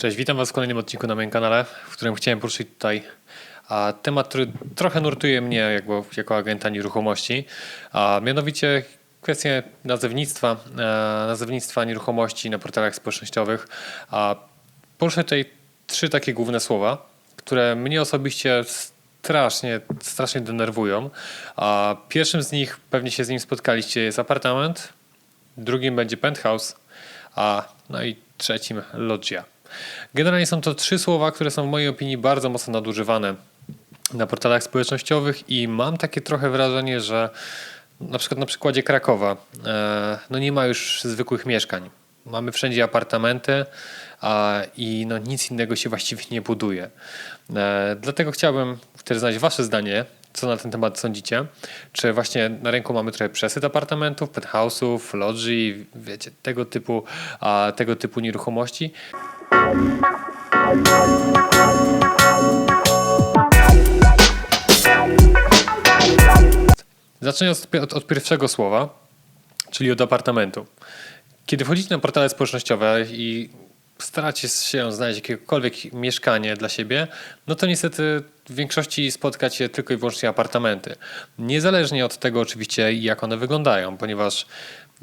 Cześć, witam Was w kolejnym odcinku na moim kanale, w którym chciałem poruszyć tutaj temat, który trochę nurtuje mnie jako, jako agenta nieruchomości, a mianowicie kwestię nazewnictwa, e, nazewnictwa nieruchomości na portalach społecznościowych. Poruszę tutaj trzy takie główne słowa, które mnie osobiście strasznie, strasznie denerwują. A pierwszym z nich, pewnie się z nim spotkaliście, jest apartament, drugim będzie penthouse, a no i trzecim loggia. Generalnie są to trzy słowa, które są w mojej opinii bardzo mocno nadużywane na portalach społecznościowych i mam takie trochę wrażenie, że na przykład na przykładzie Krakowa e, no nie ma już zwykłych mieszkań. Mamy wszędzie apartamenty a, i no nic innego się właściwie nie buduje. E, dlatego chciałbym też znać Wasze zdanie, co na ten temat sądzicie? Czy właśnie na rynku mamy trochę przesyt apartamentów, penthouse'ów, lodży, wiecie, tego typu, a, tego typu nieruchomości? Zaczynając od, od, pierwszego słowa, czyli od apartamentu. Kiedy wchodzicie na portale społecznościowe i staracie się znaleźć jakiekolwiek mieszkanie dla siebie, no to niestety w większości spotkacie tylko i wyłącznie apartamenty. Niezależnie od tego oczywiście jak one wyglądają, ponieważ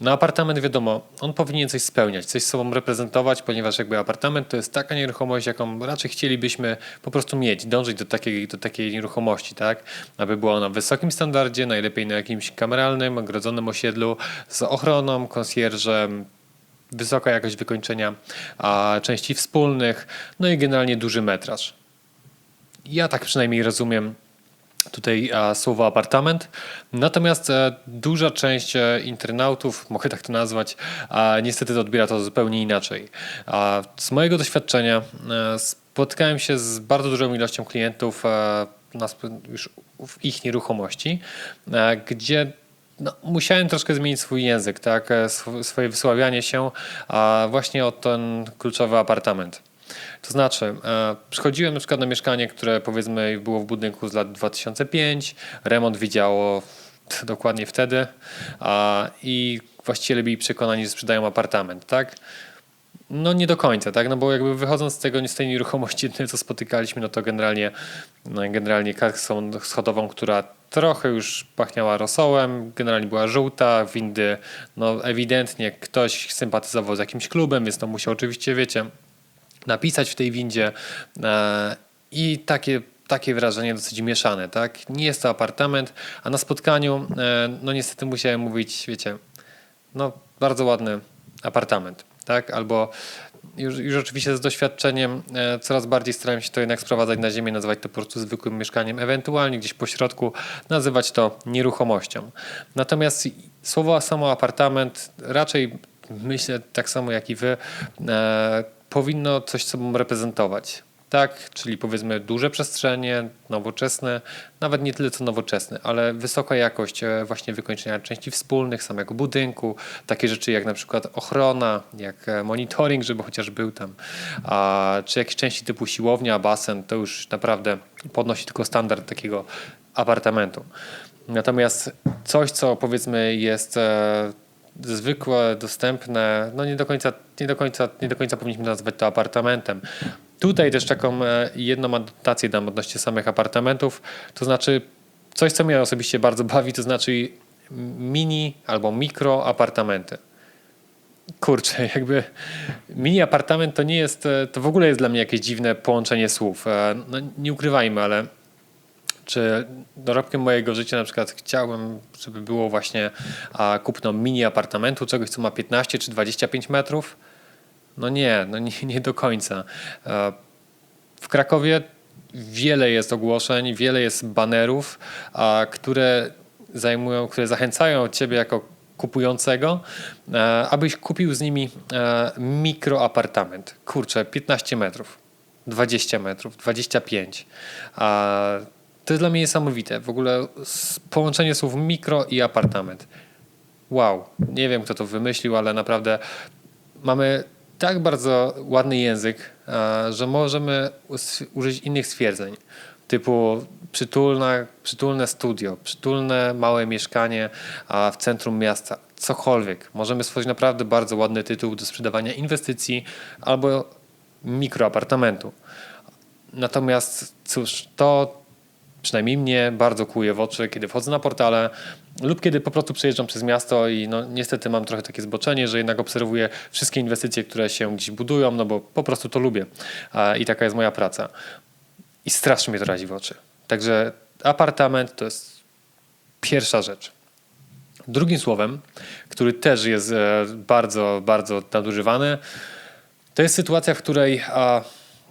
na apartament wiadomo, on powinien coś spełniać, coś sobą reprezentować, ponieważ jakby apartament to jest taka nieruchomość, jaką raczej chcielibyśmy po prostu mieć, dążyć do takiej, do takiej nieruchomości, tak? Aby była ona w wysokim standardzie, najlepiej na jakimś kameralnym, ogrodzonym osiedlu, z ochroną, konsjerżem, wysoka jakość wykończenia a, części wspólnych, no i generalnie duży metraż. Ja tak przynajmniej rozumiem tutaj słowo apartament. Natomiast e, duża część e, internautów, mogę tak to nazwać, niestety odbiera to zupełnie inaczej. Z mojego doświadczenia e, spotkałem się z bardzo dużą ilością klientów już w ich nieruchomości, gdzie no, musiałem troszkę zmienić swój język, tak, sw- swoje wysławianie się właśnie o ten kluczowy apartament. To znaczy, e, przychodziłem na przykład na mieszkanie, które powiedzmy było w budynku z lat 2005, remont widziało dokładnie wtedy a, i właściciele byli przekonani, że sprzedają apartament, tak? No nie do końca, tak? No bo jakby wychodząc z tego, z tej nieruchomości, co spotykaliśmy, no to generalnie, no generalnie kasą schodową, która trochę już pachniała rosołem, generalnie była żółta, windy, no ewidentnie ktoś sympatyzował z jakimś klubem, więc to musiał oczywiście, wiecie, napisać w tej windzie e, i takie, takie wrażenie dosyć mieszane, tak? Nie jest to apartament, a na spotkaniu, e, no niestety musiałem mówić, wiecie, no bardzo ładny apartament, tak? Albo już, już oczywiście z doświadczeniem e, coraz bardziej starałem się to jednak sprowadzać na ziemię, nazywać to po prostu zwykłym mieszkaniem, ewentualnie gdzieś po środku nazywać to nieruchomością. Natomiast słowo samo apartament raczej myślę tak samo jak i wy, powinno coś sobą reprezentować. Tak, czyli powiedzmy duże przestrzenie, nowoczesne, nawet nie tyle co nowoczesne, ale wysoka jakość e, właśnie wykończenia części wspólnych, samego budynku, takie rzeczy jak na przykład ochrona, jak e, monitoring, żeby chociaż był tam, a, czy jakieś części typu siłownia, basen, to już naprawdę podnosi tylko standard takiego apartamentu. Natomiast coś, co powiedzmy jest e, zwykłe, dostępne, no nie do końca, nie do końca, nie do końca powinniśmy nazwać to apartamentem. Tutaj też taką e, jedną adnotację dam odnośnie samych apartamentów, to znaczy coś, co mnie osobiście bardzo bawi, to znaczy mini albo mikro apartamenty. Kurczę, jakby mini apartament to nie jest, e, to w ogóle jest dla mnie jakieś dziwne połączenie słów. E, No, nie ukrywajmy, ale czy dorobkiem mojego życia na przykład chciałbym, żeby było właśnie a, kupno mini apartamentu, czegoś co ma 15 czy 25 metrów? No nie, no nie, nie do końca. E, W Krakowie wiele jest ogłoszeń, wiele jest banerów, a, które zajmują, które zachęcają ciebie jako kupującego, e, abyś kupił z nimi e, mikroapartament. Kurczę, 15 metrów. 20 metrów, 25. A to jest dla mnie niesamowite. W ogóle połączenie słów mikro i apartament. Wow, nie wiem kto to wymyślił, ale naprawdę mamy tak bardzo ładny język, że możemy użyć innych stwierdzeń. Typu przytulna, przytulne studio, przytulne małe mieszkanie w centrum miasta, cokolwiek. Możemy stworzyć naprawdę bardzo ładny tytuł do sprzedawania inwestycji albo mikroapartamentu. Natomiast cóż, to przynajmniej mnie bardzo kłuje w oczy, kiedy wchodzę na portale lub kiedy po prostu przejeżdżam przez miasto i no, niestety mam trochę takie zboczenie, że jednak obserwuję wszystkie inwestycje, które się gdzieś budują, no bo po prostu to lubię i taka jest moja praca. I strasznie mnie to razi w oczy. Także apartament to jest pierwsza rzecz. Drugim słowem, który też jest e, bardzo, bardzo nadużywany, to jest sytuacja, w której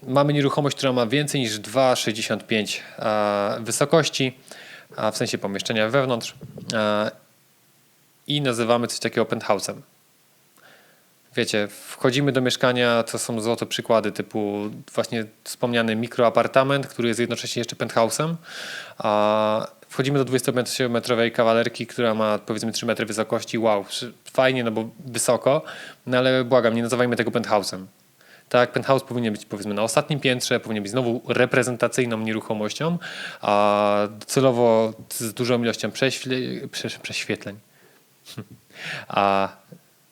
mamy nieruchomość, która ma więcej niż 2,65 wysokości, a w sensie pomieszczenia wewnątrz a, i nazywamy coś takiego penthouse'em. Wiecie, wchodzimy do mieszkania, to są złote przykłady typu właśnie wspomniany mikroapartament, który jest jednocześnie jeszcze penthouse'em, wchodzimy do 20-metrowej kawalerki, która ma powiedzmy 3 metry wysokości. Wow, fajnie, no bo wysoko, no ale błagam, nie nazywajmy tego penthouse'em. Tak, penthouse powinien być powiedzmy na ostatnim piętrze, powinien być znowu reprezentacyjną nieruchomością, a celowo z dużą ilością prześwie, prześwietleń. A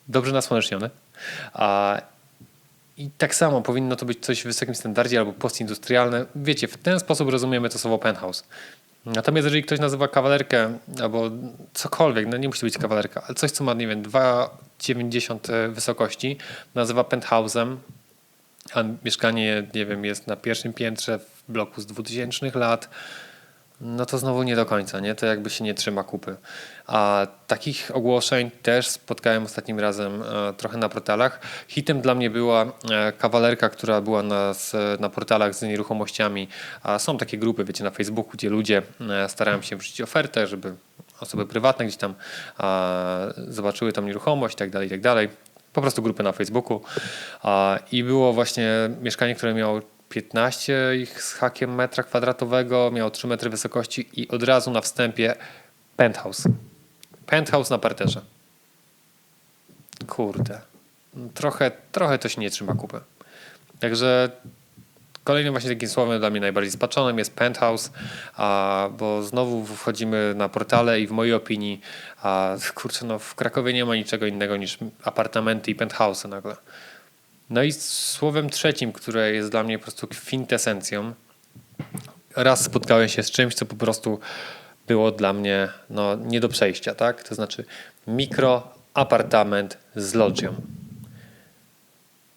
dobrze nasłonecznione. A i tak samo powinno to być coś w wysokim standardzie albo postindustrialne. Wiecie, w ten sposób rozumiemy to słowo penthouse. Natomiast jeżeli ktoś nazywa kawalerkę albo cokolwiek, no nie musi być kawalerka, ale coś, co ma, nie wiem, 2,90 wysokości, nazywa penthouse'em, a mieszkanie, nie wiem, jest na pierwszym piętrze w bloku z 2000 lat, no to znowu nie do końca, nie? To jakby się nie trzyma kupy. A takich ogłoszeń też spotkałem ostatnim razem e, trochę na portalach. Hitem dla mnie była e, kawalerka, która była na, na portalach z nieruchomościami. A są takie grupy, wiecie, na Facebooku, gdzie ludzie e, starają się wrzucić ofertę, żeby osoby prywatne gdzieś tam zobaczyły tą nieruchomość i tak dalej, i tak dalej. Po prostu grupy na Facebooku. I było właśnie mieszkanie, które miało 15 ich z hakiem metra kwadratowego, miał 3 metry wysokości i od razu na wstępie penthouse. Penthouse na parterze. Kurde. Trochę, trochę to się nie trzyma kupy. Także kolejnym właśnie takim słowem dla mnie najbardziej spaczonym jest penthouse, a, bo znowu wchodzimy na portale i w mojej opinii a, kurczę, no w Krakowie nie ma niczego innego niż apartamenty i penthouse nagle. No i słowem trzecim, które jest dla mnie po prostu kwintesencją, raz spotkałem się z czymś, co po prostu było dla mnie no, nie do przejścia, tak? To znaczy mikroapartament z lodżią.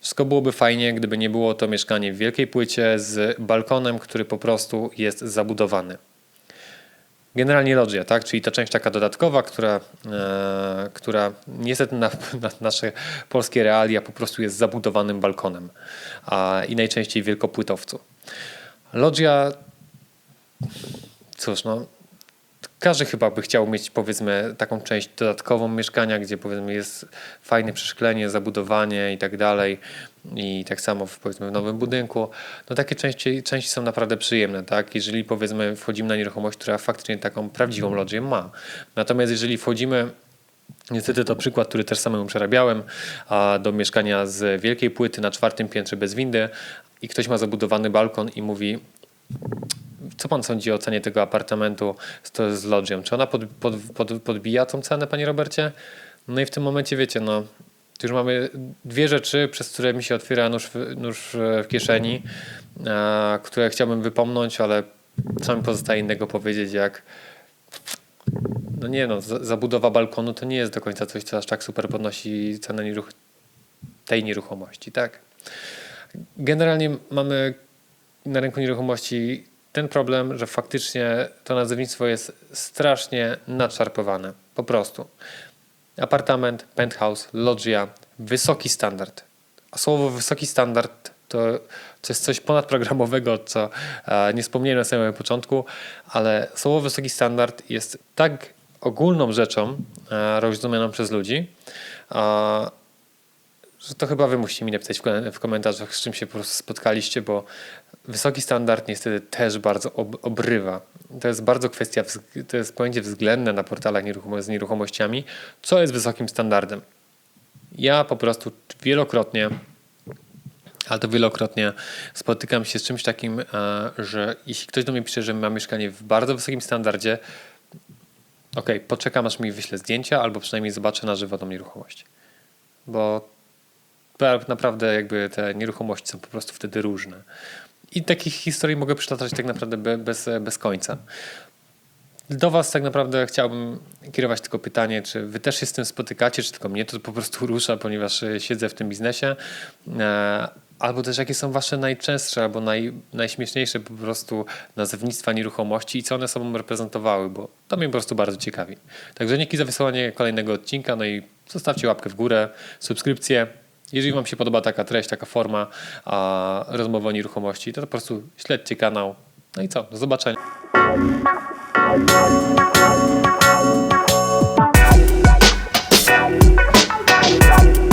Wszystko byłoby fajnie, gdyby nie było to mieszkanie w wielkiej płycie z balkonem, który po prostu jest zabudowany. Generalnie loggia, tak? czyli ta część taka dodatkowa, która, e, która niestety na, na, nasze polskie realia po prostu jest zabudowanym balkonem a, i najczęściej wielkopłytowcu. Loggia, cóż, no, każdy chyba by chciał mieć powiedzmy taką część dodatkową mieszkania, gdzie powiedzmy jest fajne przeszklenie, zabudowanie i tak dalej. I tak samo w, powiedzmy w nowym budynku. No takie części, części są naprawdę przyjemne, tak? Jeżeli powiedzmy wchodzimy na nieruchomość, która faktycznie taką prawdziwą lodżię ma. Natomiast jeżeli wchodzimy Niestety to przykład, który też samemu przerabiałem, a do mieszkania z wielkiej płyty na czwartym piętrze bez windy i ktoś ma zabudowany balkon i mówi co pan sądzi o cenie tego apartamentu z, z? Czy ona pod, pod, pod, podbija tą cenę, panie Robercie? No i w tym momencie wiecie, no już mamy dwie rzeczy, przez które mi się otwiera nóż nóż w kieszeni, a, które chciałbym wypomnąć, ale co mi pozostaje innego powiedzieć, jak no nie no, zabudowa balkonu to nie jest do końca coś, co aż tak super podnosi cenę nieruch tej nieruchomości, tak? Generalnie mamy na rynku nieruchomości ten problem, że faktycznie to nazewnictwo jest strasznie nadszarpowane. Po prostu. Apartament, penthouse, loggia, wysoki standard. A słowo wysoki standard to, to jest coś ponadprogramowego, co e, nie wspomniałem na samym początku, ale słowo wysoki standard jest tak ogólną rzeczą e, rozumianą przez ludzi, że to chyba wy musicie mi napisać w komentarzach, z czym się po prostu spotkaliście, bo wysoki standard niestety też bardzo obrywa. To jest bardzo kwestia, to jest pojęcie względne na portalach z nieruchomościami, co jest wysokim standardem. Ja po prostu wielokrotnie, ale to wielokrotnie spotykam się z czymś takim, e, że jeśli ktoś do mnie pisze, że ma mieszkanie w bardzo wysokim standardzie, ok, poczekam aż mi wyśle zdjęcia, albo przynajmniej zobaczę na żywo tą nieruchomość. Bo naprawdę jakby te nieruchomości są po prostu wtedy różne. I takich historii mogę przytaczać tak naprawdę be- bez, bez końca. Do Was tak naprawdę chciałbym kierować tylko pytanie, czy Wy też się z tym spotykacie, czy tylko mnie to po prostu rusza, ponieważ e, siedzę w tym biznesie. E, Albo też jakie są Wasze najczęstsze albo naj, najśmieszniejsze po prostu nazewnictwa nieruchomości i co one sobą reprezentowały, bo to mnie po prostu bardzo ciekawi. Także dzięki za wysłanie kolejnego odcinka, no i zostawcie łapkę w górę, subskrypcję. Jeżeli Wam się podoba taka treść, taka forma a, rozmowy o nieruchomości, to po prostu śledźcie kanał. No i co? Do zobaczenia.